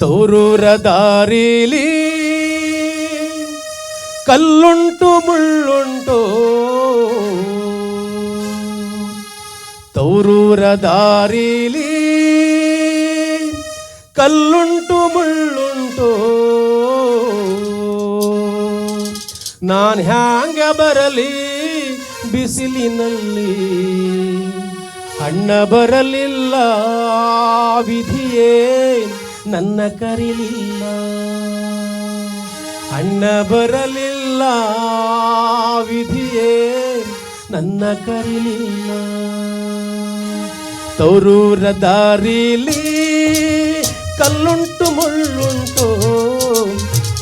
ತೌರೂರ ದಾರಿಲಿ ಕಲ್ಲುಂಟು ಮುಳ್ಳುಂಟು. ತೌರೂರ ದಾರಿಲಿ ಕಲ್ಲುಂಟು ಮುಳ್ಳುಂಟು. ನಾನು ಹ್ಯಾಂಗ ಬರಲಿ ಬಿಸಿಲಿನಲ್ಲಿ? ಅಣ್ಣ ಬರಲಿಲ್ಲ ವಿಧಿಯೇ. ನನ್ನ ಕರಿಲಿಲ್ಲ. ಅಣ್ಣ ಬರಲಿಲ್ಲ, ವಿಧಿಯೇ ನನ್ನ ಕರಿಲಿಲ್ಲ. ತೌರೂರ ದಾರಿಲಿ ಕಲ್ಲುಂಟು ಮುಳ್ಳುಂಟು.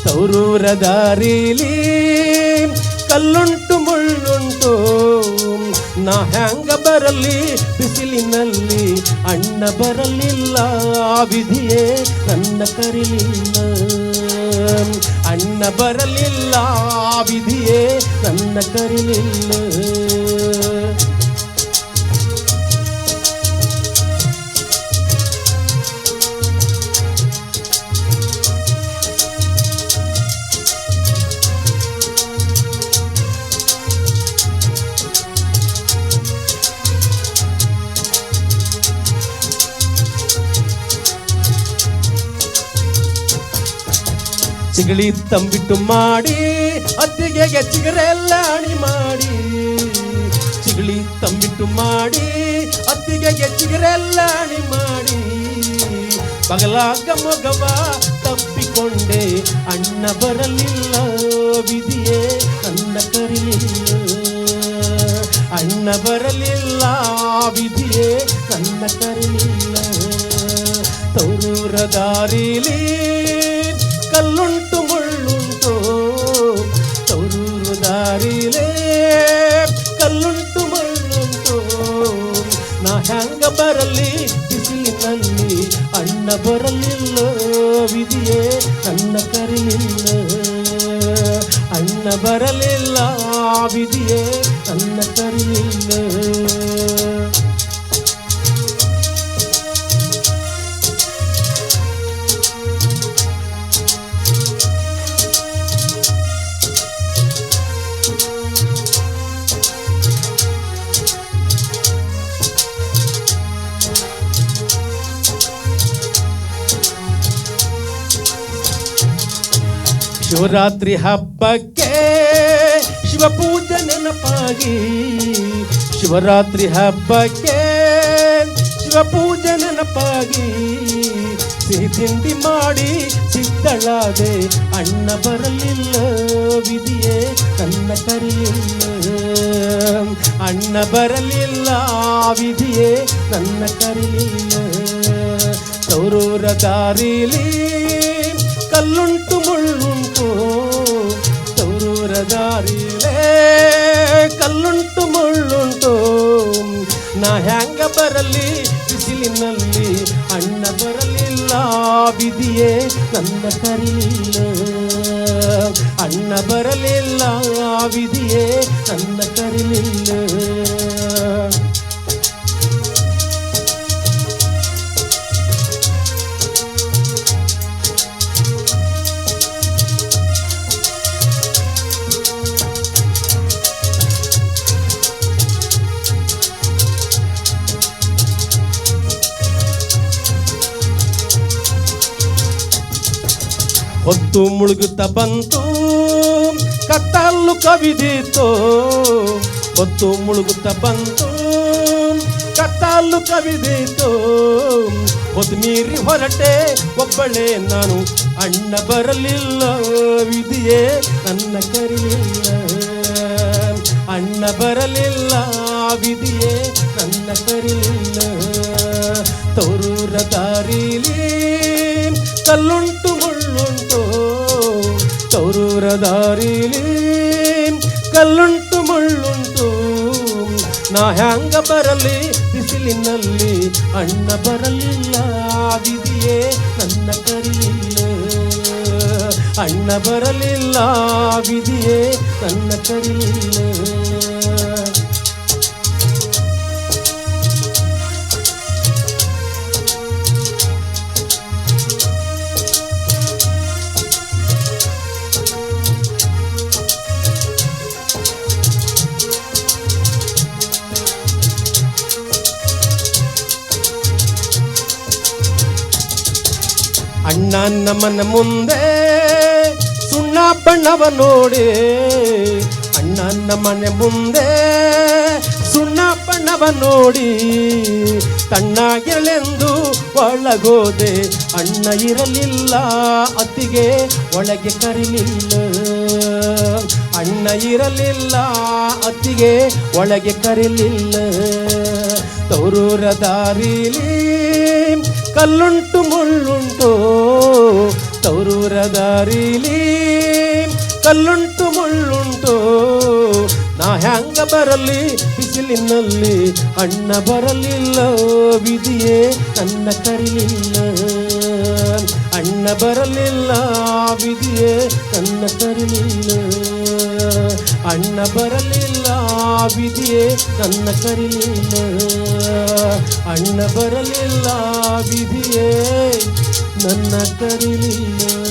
ತೌರೂರ ದಾರಿಲಿ ಕಲ್ಲುಂಟು ಮುಳ್ಳುಂಟು. ನಾ ಹ್ಯಾಂಗ ಬರಲಿ? ಬಿಸಿಲಿನಲ್ಲಿ ಅಣ್ಣ ಬರಲಿಲ್ಲ. ಆ ವಿಧಿಯೇ ನನ್ನ ಕರಿಲಿಲ್ಲ. ಅಣ್ಣ ಬರಲಿಲ್ಲ. ವಿಧಿಯೇ ನನ್ನ ಕರಿಲಿಲ್ಲ. ಚಿಗಳಿ ತಂಬಿಟ್ಟು ಮಾಡಿ ಅತ್ತಿಗೆಗೆ ಚಿಗರೆಲ್ಲ ಅಣಿ ಮಾಡಿ ಚಿಗಳಿ ತಂಬಿಟ್ಟು ಮಾಡಿ ಅತ್ತಿಗೆಗೆ ಚಿಗರೆಲ್ಲ ಅಣಿ ಮಾಡಿ ಬಗಲಾಗ ಮೊಗವ ತಪ್ಪಿಕೊಂಡೆ ಅಣ್ಣ ಬರಲಿಲ್ಲ ವಿಧಿಯೇ ನನ್ನ ಕರಿಲಿಲ್ಲ ಅಣ್ಣ ಬರಲಿಲ್ಲ ವಿಧಿಯೇ ನನ್ನ ಕರಿಲಿಲ್ಲ ತೌರೂರ ದಾರಿಲಿ ಕಲ್ಲುಂಟು ದಾರಿಲೇ ಕಲ್ಲುಂಟು ಮಣ್ಣುಂಟು. ನಾ ಹ್ಯಾಂಗ ಬರಲಿ ಬಿಸಿಲಿನಲ್ಲಿ ಅಣ್ಣ ಬರಲಿಲ್ಲ, ವಿಧಿಯೇ ನನ್ನ ಕರಿಲಿಲ್ಲ. ಅಣ್ಣ ಬರಲಿಲ್ಲ, ವಿಧಿಯೇ ನನ್ನ ಕರಿಲಿಲ್ಲ. ಶಿವರಾತ್ರಿ ಹಬ್ಬಕ್ಕೆ ಶಿವಪೂಜೆ ನೆನಪಾಗಿ. ಶಿವರಾತ್ರಿ ಹಬ್ಬಕ್ಕೆ ಶಿವಪೂಜೆ ನೆನಪಾಗಿ. ಸಿಹಿ ತಿಂಡಿ ಮಾಡಿ ಸಿದ್ಧಳಾದೆ, ಅಣ್ಣ ಬರಲಿಲ್ಲ ವಿಧಿಯೇ ನನ್ನ ಕರಿಲಿಲ್ಲ. ಅಣ್ಣ ಬರಲಿಲ್ಲ ವಿಧಿಯೇ ನನ್ನ ಕರಿಲಿಲ್ಲ. ತೌರೂರ ದಾರಿಲಿ ಕಲ್ಲುಂಟು ಮುಳ್ಳುಂಟು ತೌರೂರ ದಾರಿಲೇ ಕಲ್ಲುಂಟು ಮುಳ್ಳುಂಟು. ನಾ ಹ್ಯಾಂಗ ಬರಲಿ, ಬಿಸಿಲಿನಲ್ಲಿ ಅಣ್ಣ ಬರಲಿಲ್ಲ ವಿಧಿಯೇ ನನ್ನ ಕರೀಲ. ಅಣ್ಣ ಬರಲಿಲ್ಲ ವಿಧಿಯೇ ನನ್ನ ಕರಿಲಿಲ್ಲ ಹೊತ್ತು ಮುಳುಗುತ್ತ ಬಂತು ಕತ್ತಲು ಕವಿದಿತ್ತು ಹೊತ್ತು ಮುಳುಗುತ್ತ ಬಂತು ಕತ್ತಲು ಕವಿದಿತ್ತು ಹೊತ್ತು ಮೀರಿ ಹೊರಟೆ, ಒಬ್ಬಳೇ ನಾನು. ಅಣ್ಣ ಬರಲಿಲ್ಲ, ವಿಧಿಯೇ ನನ್ನ ಕರಿಲಿಲ್ಲ. ಅಣ್ಣ ಬರಲಿಲ್ಲ, ವಿಧಿಯೇ ನನ್ನ ಕರಿಲಿಲ್ಲ. ತೌರೂರ ದಾರೀಲಿ ಕಲ್ಲುಂಟು ತೌರೂರ ದಾರಿಲಿ ಕಲ್ಲುಂಟು ಮುಳ್ಳುಂಟು. ನಾ ಹ್ಯಾಂಗ ಬರಲಿ, ಬಿಸಿಲಿನಲ್ಲಿ ಅಣ್ಣ ಬರಲಿಲ್ಲ ವಿಧಿಯೇ ನನ್ನ ಕರಿಲಿಲ್ಲ. ಅಣ್ಣ ಬರಲಿಲ್ಲ ವಿಧಿಯೇ ನನ್ನ ಕರಿಲಿಲ್ಲ. ಅಣ್ಣ ನಮ್ಮನ ಮುಂದೆ ಸುಣ್ಣ ಬಣ್ಣವ ನೋಡಿ. ಅಣ್ಣ ನಮ್ಮನೆ ಮುಂದೆ ಸುಣ್ಣ ಬಣ್ಣವ ನೋಡಿ. ತಣ್ಣಾಗಿರಲೆಂದು ಒಳಗೋದೆ, ಅಣ್ಣ ಇರಲಿಲ್ಲ, ಅತ್ತಿಗೆ ಒಳಗೆ ಕರಿಲಿಲ್ಲ. ಅಣ್ಣ ಇರಲಿಲ್ಲ, ಅತ್ತಿಗೆ ಒಳಗೆ ಕರಿಲಿಲ್ಲ. ತೌರೂರ ದಾರಿಲಿ ಕಲ್ಲುಂಟು ಮುಳ್ಳುಂಟು ತೌರೂರ ದಾರಿಲಿ. ಕಲ್ಲುಂಟು ಮುಳ್ಳುಂಟು, ನಾ ಹ್ಯಾಂಗ ಬರಲಿ, ಬಿಸಿಲಿನಲ್ಲಿ ಅಣ್ಣ ಬರಲಿಲ್ಲ, ವಿಧಿಯೇ ನನ್ನ ಕರಿಲಿಲ್ಲ. ಅಣ್ಣ ಬರಲಿಲ್ಲ, ವಿಧಿಯೇ ನನ್ನ ಕರಿಲಿಲ್ಲ. ಅಣ್ಣ ಬರಲಿಲ್ಲ ವಿಧಿಯೇ ನನ್ನ ಕರಿಲಿಲ್ಲ. ಅಣ್ಣ ಬರಲಿಲ್ಲ ವಿಧಿಯೇ ನನ್ನ ಕರಿಲಿಲ್ಲ.